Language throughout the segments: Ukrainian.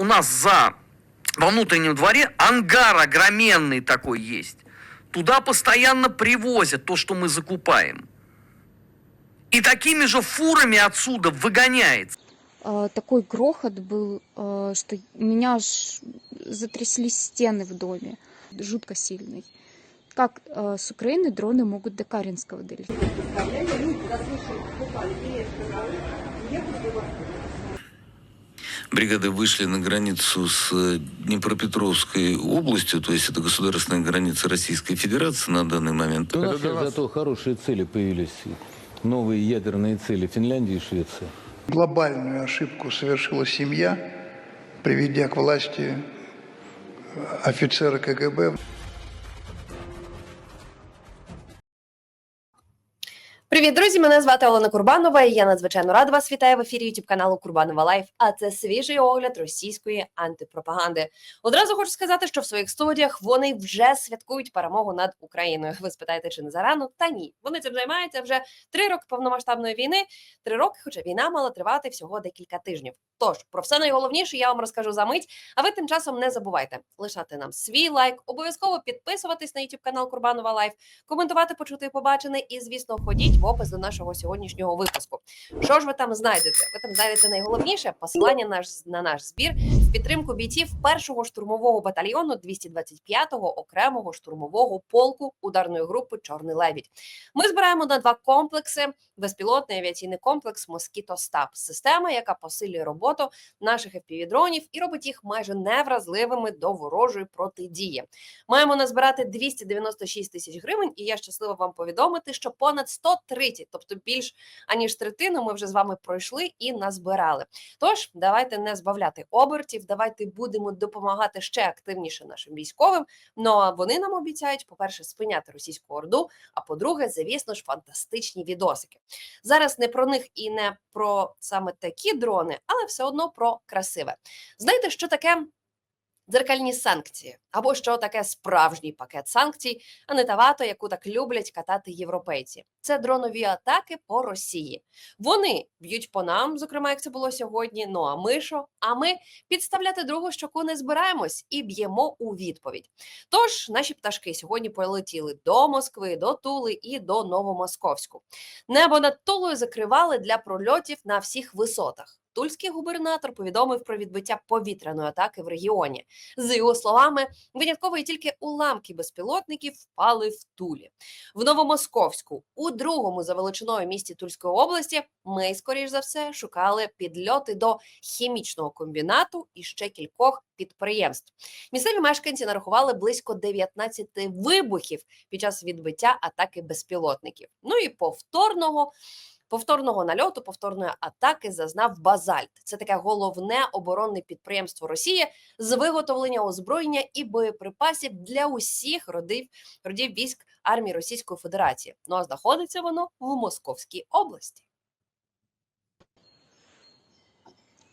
у нас за во внутреннем дворе ангар огроменный такой есть. Туда постоянно привозят то, что мы закупаем. И такими же фурами отсюда выгоняется. А, такой грохот был, а, что меня аж затряслись стены в доме. Жутко сильный. Как а, с Украины дроны могут до Каринского долететь? Бригады вышли на границу с э, Днепропетровской областью, то есть это государственная граница Российской Федерации на данный момент. У нас сейчас зато хорошие цели появились. Новые ядерные цели Финляндии и Швеции. Глобальную ошибку совершила семья, приведя к власти офицера КГБ. Привіт, друзі! Мене звати Олена Курбанова. і Я надзвичайно рада вас вітаю в ефірі youtube каналу Курбанова Лайф. А це свіжий огляд російської антипропаганди. Одразу хочу сказати, що в своїх студіях вони вже святкують перемогу над Україною. Ви спитаєте, чи не зарано? Та ні, вони цим займаються вже три роки повномасштабної війни. Три роки, хоча війна мала тривати всього декілька тижнів. Тож про все найголовніше я вам розкажу за мить. А ви тим часом не забувайте лишати нам свій лайк, обов'язково підписуватись на youtube канал Курбанова Лайф, коментувати, почути і побачене, і звісно, ходіть в опис до нашого сьогоднішнього випуску. Що ж ви там знайдете? Ви там знайдете найголовніше посилання наш на наш збір підтримку бійців першого штурмового батальйону 225-го окремого штурмового полку ударної групи Чорний лебідь. Ми збираємо на два комплекси: безпілотний авіаційний комплекс Москіто Стаб, система, яка посилює роботу наших FPV-дронів і робить їх майже невразливими до ворожої протидії. Маємо назбирати 296 тисяч гривень, і я щаслива вам повідомити, що понад 130, тобто більш аніж третину, ми вже з вами пройшли і назбирали. Тож давайте не збавляти обертів, давайте будемо допомагати ще активніше нашим військовим. Ну а вони нам обіцяють, по-перше, спиняти російську орду. А по-друге, звісно ж, фантастичні відосики. Зараз не про них і не про саме такі дрони, але все одно про красиве. Знаєте, що таке дзеркальні санкції, або що таке справжній пакет санкцій, а не та вата, яку так люблять катати європейці. Це дронові атаки по Росії. Вони б'ють по нам, зокрема, як це було сьогодні. Ну а ми що? А ми підставляти другу щоку не збираємось і б'ємо у відповідь. Тож наші пташки сьогодні полетіли до Москви, до Тули і до Новомосковську. Небо над Тулою закривали для прольотів на всіх висотах. Тульський губернатор повідомив про відбиття повітряної атаки в регіоні. За його словами, винятково і тільки уламки безпілотників впали в Тулі. В Новомосковську, у другому за величиною місті Тульської області, ми, скоріш за все, шукали підльоти до хімічного комбінату і ще кількох підприємств. Місцеві мешканці нарахували близько 19 вибухів під час відбиття атаки безпілотників. Ну і повторного Повторного нальоту, повторної атаки зазнав Базальт. Це таке головне оборонне підприємство Росії з виготовлення озброєння і боєприпасів для усіх родів родів військ армії Російської Федерації. Ну а знаходиться воно в Московській області.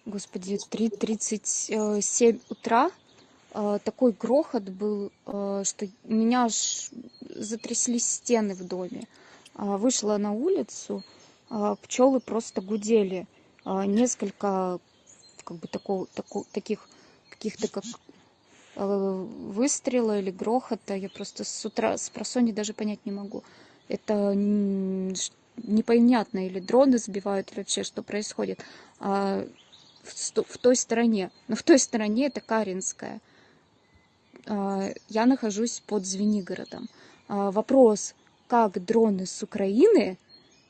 Господи, 3.37 утра. а, Такой грохот был, а, что у меня аж затряслись стены в доме. А, Вышла на улицу, пчелы просто гудели. А, Несколько как бы такого, тако- таких каких-то как э, выстрела или грохота. Я просто с утра, с просони даже понять не могу. Это непонятно, или дроны сбивают, или вообще что происходит. А в, в той стороне, но в той стороне это Каринская. А, Я нахожусь под Звенигородом. А, Вопрос, как дроны с Украины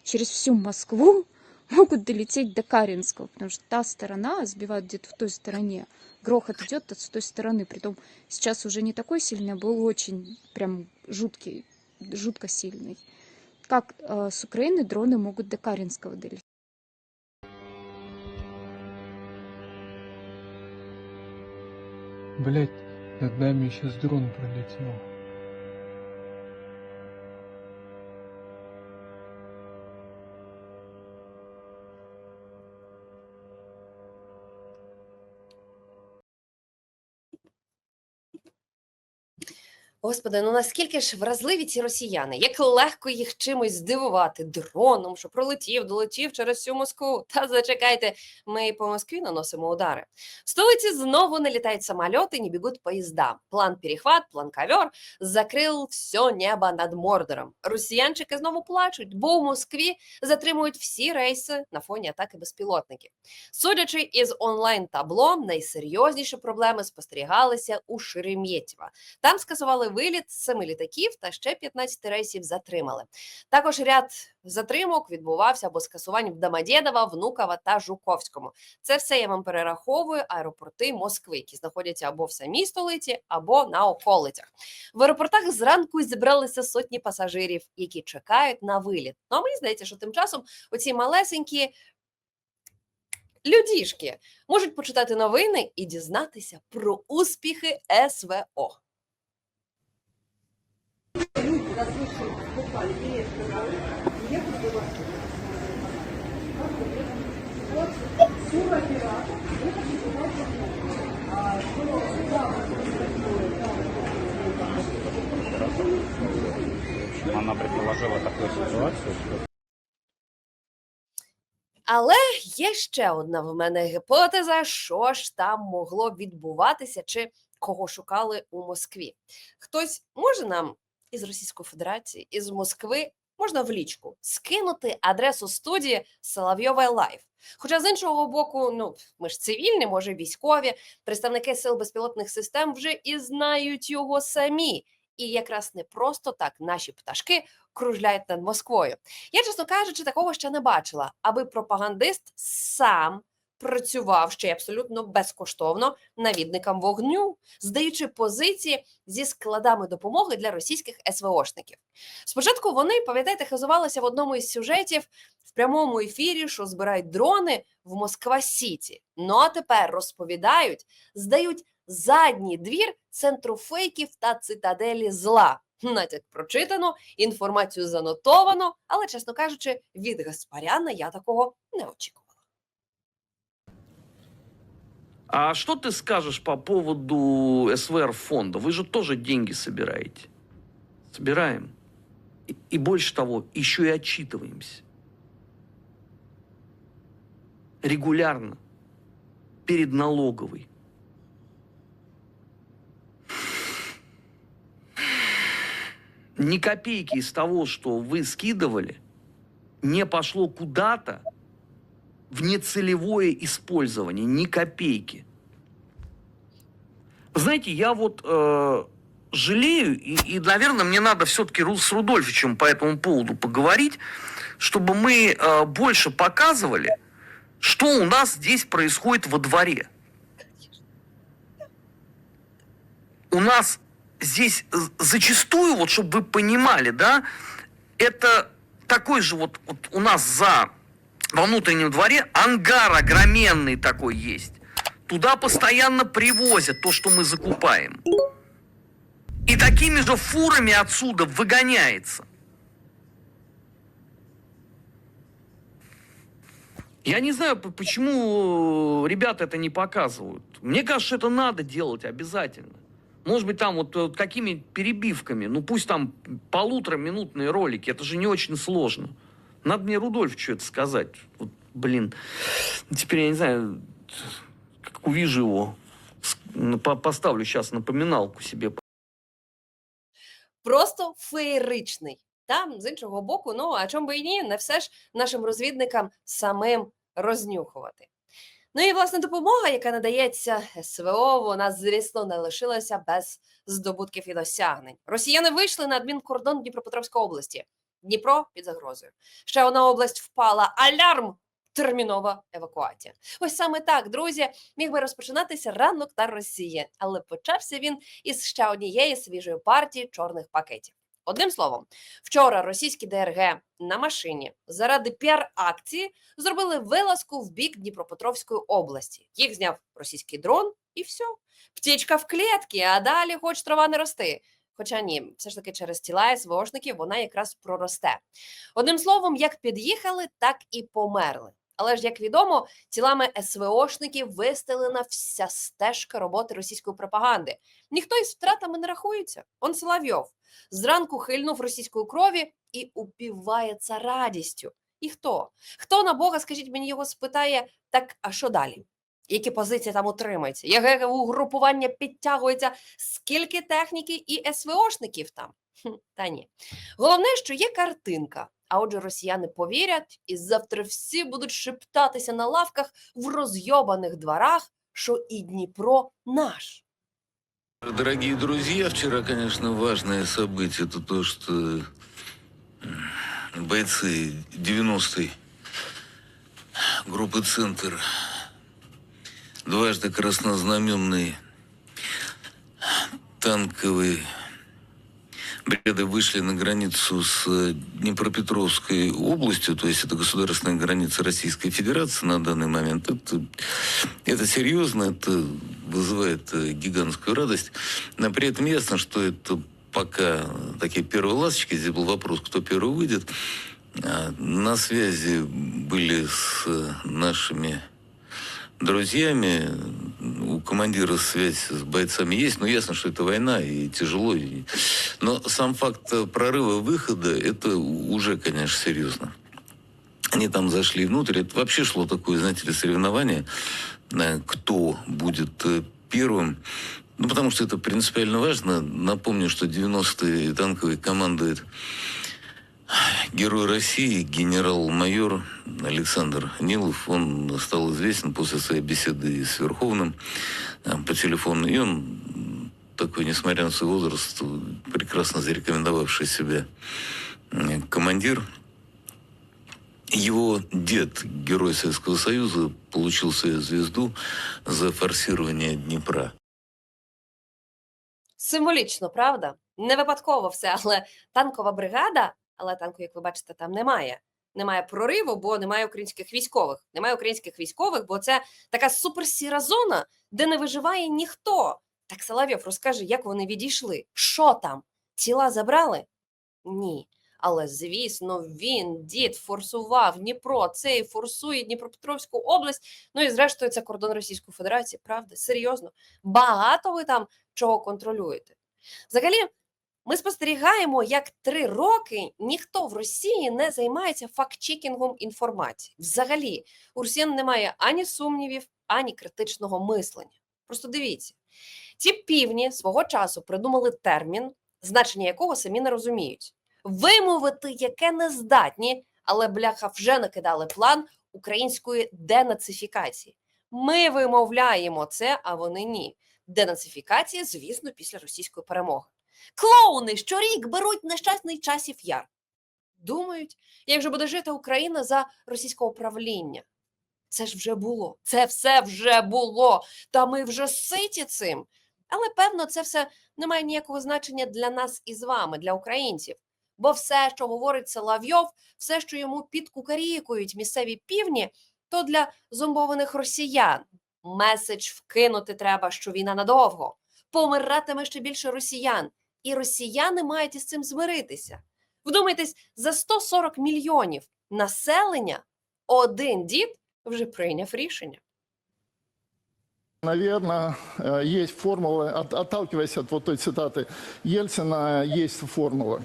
через всю Москву могут долететь до Каринского, потому что та сторона сбивают где-то в той стороне. Грохот идет с той стороны, притом сейчас уже не такой сильный, а был очень прям жуткий, жутко сильный. Как э, с Украины дроны могут до Каринского долететь? Блять, над нами сейчас дрон пролетел. Господи, ну наскільки ж вразливі ці росіяни, як легко їх чимось здивувати дроном, що пролетів, долетів через всю Москву. Та зачекайте, ми по Москві наносимо удари. В столиці знову не літають самоліти, не бігуть поїзда. План перехват, план ковер закрив все небо над Мордором. Росіянчики знову плачуть, бо у Москві затримують всі рейси на фоні атаки безпілотників. Судячи із онлайн табло, найсерйозніші проблеми спостерігалися у Шереметьєво. Там скасували виліт семи літаків та ще 15 рейсів затримали. Також ряд затримок відбувався або скасувань в Домодєдово, Внуково та Жуковському. Це все я вам перераховую аеропорти Москви, які знаходяться або в самій столиці, або на околицях. В аеропортах зранку зібралися сотні пасажирів, які чекають на виліт. Ну а мені здається, що тим часом оці малесенькі. Людішки можуть почитати новини і дізнатися про успіхи СВО. Она предположила такую ситуацию, что Але є ще одна в мене гіпотеза, що ж там могло відбуватися, чи кого шукали у Москві. Хтось може нам із Російської Федерації, із Москви, можна в лічку скинути адресу студії Соловйова Лайф. Хоча з іншого боку, ну ми ж цивільні, може, військові, представники сил безпілотних систем вже і знають його самі. І якраз не просто так наші пташки кружляють над Москвою. Я, чесно кажучи, такого ще не бачила, аби пропагандист сам працював ще й абсолютно безкоштовно навідникам вогню, здаючи позиції зі складами допомоги для російських СВОшників. Спочатку вони, пам'ятаєте, хизувалися в одному із сюжетів в прямому ефірі, що збирають дрони в Москва Сіті. Ну а тепер розповідають, здають задній двір центру фейків та цитаделі зла. Натяк прочитано, інформацію занотовано, але, чесно кажучи, від Гаспаряна я такого не очікувала. А что ты скажешь по поводу СВР фонда? Вы же тоже деньги собираете. Собираем. И, и больше того, еще и отчитываемся. Регулярно. Перед налоговой. Ни копейки из того, что вы скидывали, не пошло куда-то в нецелевое использование, ни копейки. Знаете, я вот э, жалею, и, и, наверное, мне надо все-таки с Рудольфичем по этому поводу поговорить, чтобы мы э, больше показывали, что у нас здесь происходит во дворе. У нас здесь з- зачастую, вот чтобы вы понимали, да, это такой же вот, вот у нас за во внутреннем дворе ангар огроменный такой есть. Туда постоянно привозят то, что мы закупаем. И такими же фурами отсюда выгоняется. Я не знаю, почему ребята это не показывают. Мне кажется, это надо делать обязательно. Может быть, там вот, вот какими перебивками, ну пусть там полутораминутные ролики, это же не очень сложно. Надо мне Рудольфичу это сказать. Вот, блин, теперь я не знаю, как увижу его, поставлю сейчас напоминалку себе. Просто феєричний. Там, з іншого боку, ну а чому би і ні, не все ж нашим розвідникам самим рознюхувати. Ну і власне допомога, яка надається СВО, вона, звісно, не лишилася без здобутків і досягнень. Росіяни вийшли на адмінкордон Дніпропетровської області. Дніпро під загрозою. Ще одна область впала. Алярм! Термінова евакуація. Ось саме так, друзі, міг би розпочинатися ранок на Росії, але почався він із ще однієї свіжої партії чорних пакетів. Одним словом, вчора російські ДРГ на машині заради піар-акції зробили вилазку в бік Дніпропетровської області. Їх зняв російський дрон, і все. Птічка в клітці, а далі хоч трава не рости. Хоча ні, все ж таки через тіла СВОшників вона якраз проросте. Одним словом, як під'їхали, так і померли. Але ж, як відомо, тілами СВОшників вистелена вся стежка роботи російської пропаганди. Ніхто із втратами не рахується. Он Соловйов зранку хильнув російської крові і упівається радістю. І хто? Хто на Бога, скажіть мені, його спитає, так а що далі? Які позиції там утримаються? Яке угрупування підтягується? Скільки техніки і СВОшників там? Хм, Та ні. Головне, що є картинка. А отже, росіяни повірять, і завтра всі будуть шептатися на лавках в розйобаних дворах, що і Дніпро наш. Дорогие друзья, вчера, конечно, важное событие. Это то, что м, бойцы 90-й группы «Центр», дважды краснознаменные танковые бригады вышли на границу с э, Днепропетровской областью, то есть это государственная граница Российской Федерации на данный момент. Это, это серьезно, это вызывает э, гигантскую радость. Но при этом ясно, что это пока такие первые ласточки. Здесь был вопрос, кто первый выйдет. А, На связи были с э, нашими друзьями. У командира связь с бойцами есть, но ясно, что это война и тяжело. Но сам факт э, прорыва выхода, это уже, конечно, серьезно. Они там зашли внутрь. Это вообще шло такое, знаете ли, соревнование, э, кто будет э, первым. Ну, потому что это принципиально важно. Напомню, что 90-й танковый командует Герой России, генерал-майор Александр Нилов, он стал известен после своей беседы с Верховным э, по телефону. И он, м, такой, несмотря на свой возраст, прекрасно зарекомендовавший себя э, командир. Его дед, герой Советского Союза, получил свою звезду за форсирование Днепра. Символічно, правда? Не випадково все, але танкова бригада, але танку, як ви бачите, там немає. Немає прориву, бо немає українських військових. Немає українських військових, бо це така суперсіра зона, де не виживає ніхто. Так Соловйов розкаже, як вони відійшли. Що там? Тіла забрали? Ні. Але звісно, він, дід, форсував Дніпро, цей форсує Дніпропетровську область. Ну і зрештою, це кордон Російської Федерації. Правда, серйозно. Багато ви там чого контролюєте. Взагалі, ми спостерігаємо, як три роки ніхто в Росії не займається факт-чекінгом інформації. Взагалі, у росіян немає ані сумнівів, ані критичного мислення. Просто дивіться, ці півні свого часу придумали термін, значення якого самі не розуміють. Вимовити, яке не здатні, але бляха вже накидали план української денацифікації. Ми вимовляємо це, а вони ні денацифікація, звісно, після російської перемоги. Клоуни щорік беруть нещасний часів яр. Думають, як же буде жити Україна за російського правління. Це ж вже було, це все вже було. Та ми вже ситі цим. Але певно, це все не має ніякого значення для нас із вами, для українців. Бо все, що говорить Соловйов, все, що йому підкукарікують місцеві півні, то для зомбованих росіян. Меседж вкинути треба, що війна надовго. Помиратиме ще більше росіян. І росіяни мають із цим змиритися. Вдумайтесь, за 140 мільйонів населення один дід вже прийняв рішення. Наверное, э, есть формула, от- отталкиваясь от вот той цитаты Ельцина, есть формула,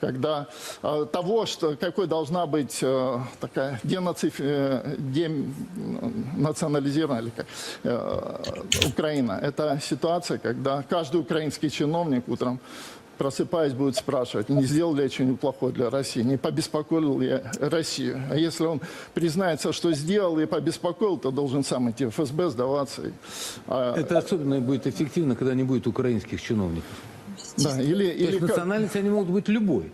когда э, того, что, какой должна быть э, такая денациф, э, денационализированная или как, э, Украина. Это ситуация, когда каждый украинский чиновник утром просыпаясь, будет спрашивать, не сделал ли я что-нибудь плохое для России, не побеспокоил ли я Россию. А если он признается, что сделал и побеспокоил, то должен сам идти в ФСБ, сдаваться. и, а, Это особенно будет эффективно, когда не будет украинских чиновников. да, или, То или есть как- национальность они могут быть любой.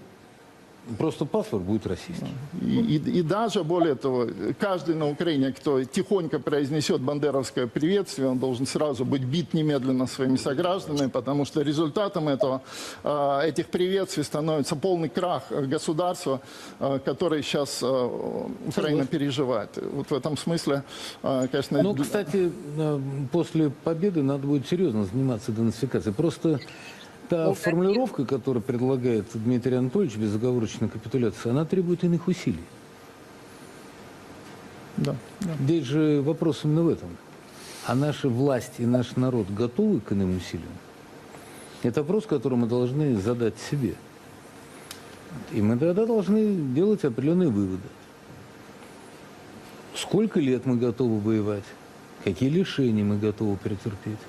Просто паспорт будет российский. И, и- и даже более того, каждый на Украине, кто тихонько произнесет бандеровское приветствие, он должен сразу быть бит немедленно своими согражданами, потому что результатом этого, э, этих приветствий становится полный крах государства, э, который сейчас э, Украина переживает. Вот в этом смысле, конечно... Ну, кстати, после победы надо будет серьезно заниматься денацификацией. Просто та формулировка, которую предлагает Дмитрий Анатольевич, безоговорочная капитуляция, она требует иных усилий. Да, да. Здесь же вопрос именно в этом. А наша власть и наш народ готовы к иным усилиям? Это вопрос, который мы должны задать себе. И мы тогда должны делать определенные выводы. Сколько лет мы готовы воевать? Какие лишения мы готовы претерпеть?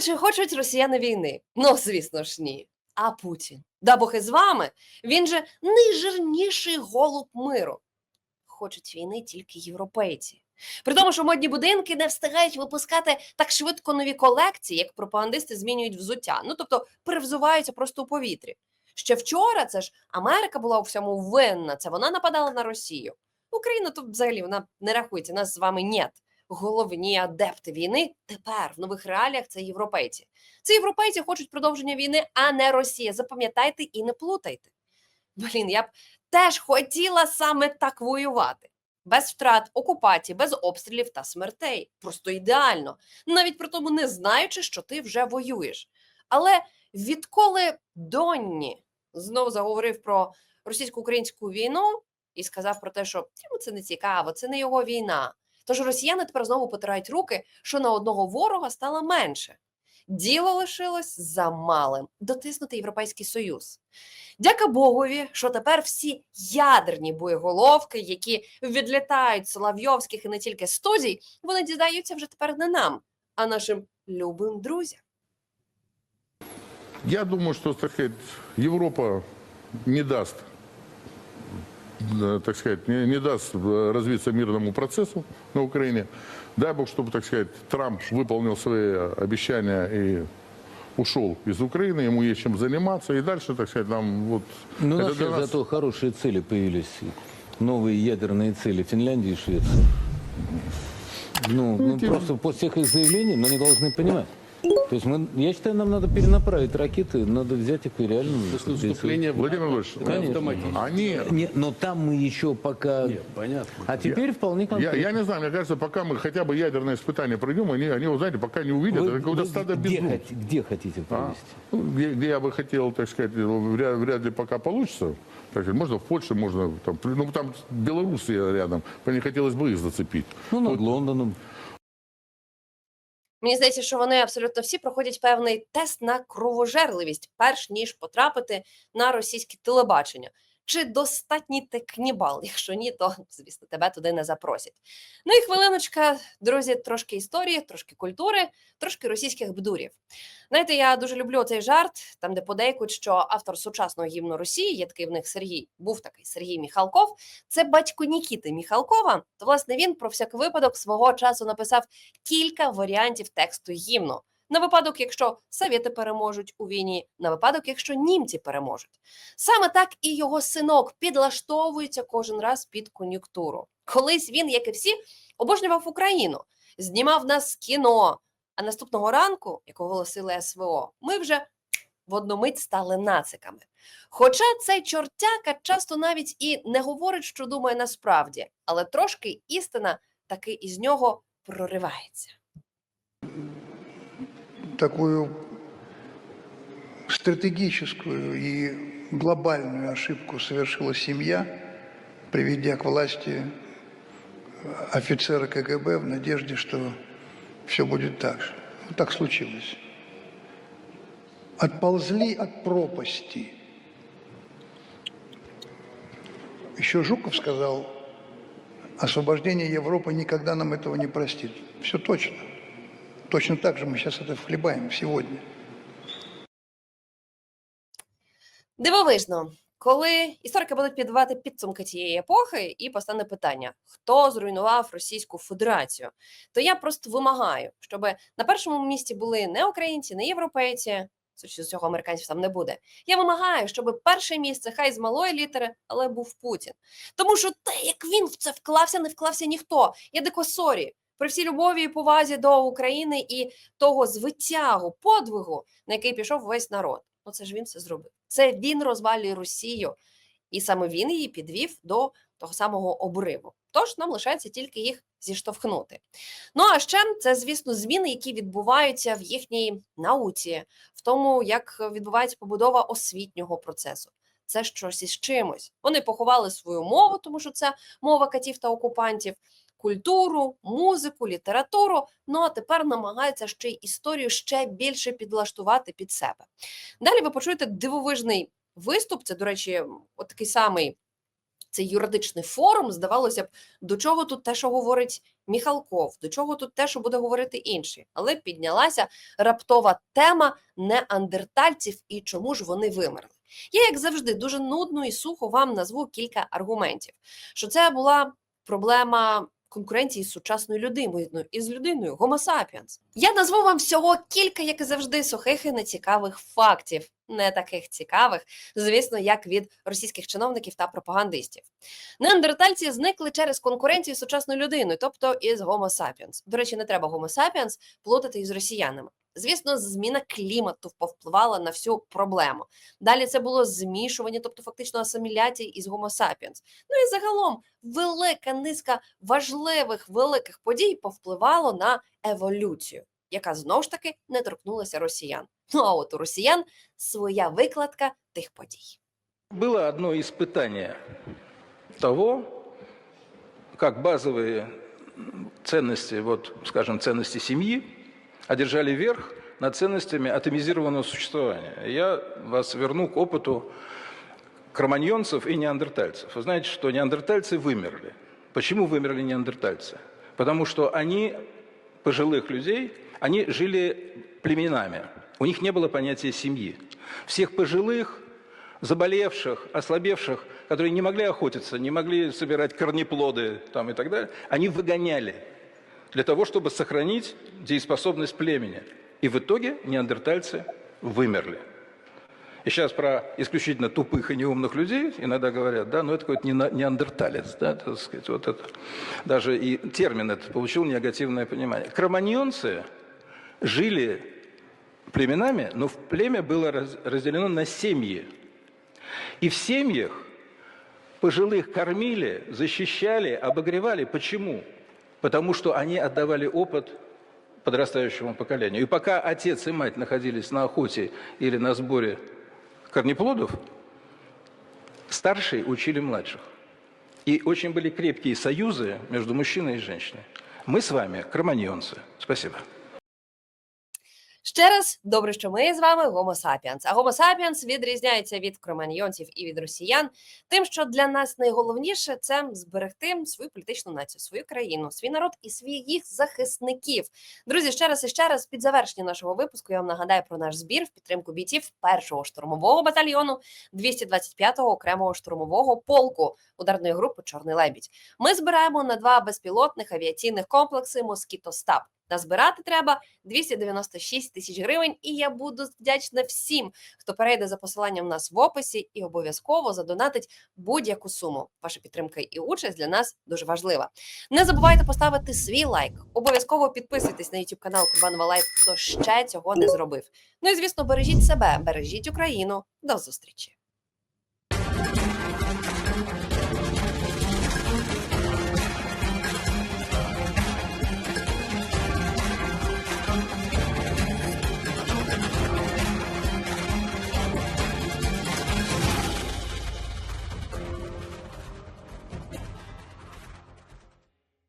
Чи хочуть росіяни війни? Ну, звісно ж, ні. А Путін? Да Бог із вами. Він же найжирніший голуб миру. Хочуть війни тільки європейці. При тому, що модні будинки не встигають випускати так швидко нові колекції, як пропагандисти змінюють взуття. Ну тобто перевзуваються просто у повітрі. Ще вчора це ж Америка була у всьому винна. Це вона нападала на Росію. Україна тут взагалі вона не рахується. Нас з вами нет. Головні адепти війни тепер в нових реаліях це європейці. Це європейці хочуть продовження війни, а не Росія. Запам'ятайте і не плутайте. Блін, я б теж хотіла саме так воювати. Без втрат, окупації, без обстрілів та смертей. Просто ідеально. Навіть при тому не знаючи, що ти вже воюєш. Але відколи Донні знов заговорив про російсько-українську війну і сказав про те, що це не цікаво, це не його війна. Тож росіяни тепер знову потирають руки, що на одного ворога стало менше. Діло лишилось за малим дотиснути Європейський Союз. Дяка Богові, що тепер всі ядерні боєголовки, які відлітають з Соловйовських і не тільки студій, вони дізнаються вже тепер не нам, а нашим любим друзям. Я думаю, сказать, Европа не даст, э, так сказать, не, не даст э, развиться мирному процессу на Украине. Дай Бог, чтобы, так сказать, Трамп выполнил свои обещания и ушел из Украины, ему есть чем заниматься, и дальше, так сказать, нам вот... Ну, у нас нас- зато хорошие цели появились. Новые ядерные цели Финляндии и Швеции. Ну, ну, тем- просто после всех их заявлений, но они должны понимать. То есть мы, я считаю, нам надо перенаправить ракеты, надо взять их и реально... После наступления Владимир Владимирович, Конечно. они... Не, но там мы еще пока... понятно. А теперь вполне Я, конкретно. я не знаю, мне кажется, пока мы хотя бы ядерные испытания пройдем, они, они вот, знаете, пока не увидят, Вы- это какое-то стадо где, хот- где хотите А? провести? Ну, Где, где я бы хотел, так сказать, вряд, вряд ли пока получится. Так можно в Польше, можно там, ну там белорусы рядом, мне хотелось бы их зацепить. Ну, над Лондоном. Мені здається, що вони абсолютно всі проходять певний тест на кровожерливість, перш ніж потрапити на російське телебачення. Чи достатній ти кнібал? Якщо ні, то звісно тебе туди не запросять. Ну і хвилиночка, друзі, трошки історії, трошки культури, трошки російських бдурів. Знаєте, я дуже люблю цей жарт, там де подейкують, що автор сучасного гімну Росії, є такий в них Сергій, був такий Сергій Міхалков. Це батько Нікіти Міхалкова. То власне він про всяк випадок свого часу написав кілька варіантів тексту гімну. На випадок, якщо совєти переможуть у війні, на випадок, якщо німці переможуть. Саме так і його синок підлаштовується кожен раз під кон'юнктуру. Колись він, як і всі, обожнював Україну, знімав нас кіно. А наступного ранку, як оголосили СВО, ми вже в одну мить стали нациками. Хоча цей чортяка часто навіть і не говорить, що думає насправді, але трошки істина таки із нього проривається. Такую стратегическую и глобальную ошибку совершила семья, приведя к власти офицера КГБ в надежде, что все будет так же. Вот так случилось. Отползли от пропасти. Еще Жуков сказал, освобождение Европы никогда нам этого не простит. Все точно. Точно так же мы сейчас это вхлебаем сегодня. Дивовижно, коли історики будуть підбивати підсумки цієї епохи, і постане питання: хто зруйнував Російську Федерацію? То я просто вимагаю, щоб на першому місці були не українці, не європейці. З цього американців там не буде. Я вимагаю, щоб перше місце, хай з малої літери, але був Путін. Тому що те, як він в це вклався, не вклався ніхто. Я дико сорі. При всій любові і повазі до України і того звитягу, подвигу, на який пішов весь народ. Ну це ж він це зробив. Це він розвалює Росію, і саме він її підвів до того самого обриву. Тож нам лишається тільки їх зіштовхнути. Ну а ще це, звісно, зміни, які відбуваються в їхній науці, в тому, як відбувається побудова освітнього процесу. це щось із чимось. Вони поховали свою мову, тому що це мова катів та окупантів, культуру, музику, літературу. Ну а тепер намагаються ще й історію ще більше підлаштувати під себе. Далі ви почуєте дивовижний виступ. Це, до речі, от такий самий цей юридичний форум. Здавалося б, до чого тут те, що говорить Міхалков, до чого тут те, що буде говорити інший. Але піднялася раптова тема неандертальців і чому ж вони вимерли. Я, як завжди, дуже нудно і сухо вам назву кілька аргументів, що це була проблема конкуренції з сучасною людиною із людиною Homo sapiens. Я назву вам всього кілька, як і завжди, сухих і нецікавих фактів, не таких цікавих, звісно, як від російських чиновників та пропагандистів. Неандертальці зникли через конкуренцію з сучасною людиною, тобто із Homo sapiens. До речі, не треба Homo sapiens плутати із росіянами. Звісно, зміна клімату повпливала на всю проблему. Далі це було змішування, тобто фактично асиміляція із Homo sapiens. Ну і загалом велика низка важливих великих подій повпливало на еволюцію, яка знову ж таки не торкнулася росіян. Ну а от у росіян своя викладка тих подій. Было одно испытание того, как базовые ценности, вот, скажем, ценности семьи, Одержали верх над ценностями атомизированного существования. Я вас верну к опыту кроманьонцев и неандертальцев. Вы знаете, что неандертальцы вымерли. Почему вымерли неандертальцы? Потому что они, пожилых людей, они жили племенами. У них не было понятия семьи. Всех пожилых, заболевших, ослабевших, которые не могли охотиться, не могли собирать корнеплоды там, и так далее, они выгоняли для того, чтобы сохранить дееспособность племени. И в итоге неандертальцы вымерли. И сейчас про исключительно тупых и неумных людей иногда говорят, да, ну это какой-то не- неандерталец, да, так сказать, вот это. Даже и термин этот получил негативное понимание. Кроманьонцы жили племенами, но в племя было раз- разделено на семьи. И в семьях пожилых кормили, защищали, обогревали. Почему? Потому что они отдавали опыт подрастающему поколению. И пока отец и мать находились на охоте или на сборе корнеплодов, старшие учили младших. И очень были крепкие союзы между мужчиной и женщиной. Мы с вами кроманьонцы. Спасибо. Ще раз, добре, що ми з вами Homo sapiens. А Homo sapiens відрізняється від кроманьйонців і від росіян, тим, що для нас найголовніше це зберегти свою політичну націю, свою країну, свій народ і своїх захисників. Друзі, ще раз і ще раз під завершення нашого випуску я вам нагадаю про наш збір в підтримку бійців першого штурмового батальйону 225-го окремого штурмового полку ударної групи Чорний лебідь. Ми збираємо на два безпілотних авіаційних комплекси Москіто Стаб. Назбирати треба 296 тисяч гривень, і я буду вдячна всім, хто перейде за посиланням нас в описі і обов'язково задонатить будь-яку суму. Ваша підтримка і участь для нас дуже важлива. Не забувайте поставити свій лайк. Обов'язково підписуйтесь на YouTube канал Курбанова Лайф, хто ще цього не зробив. Ну і звісно, бережіть себе, бережіть Україну. До зустрічі!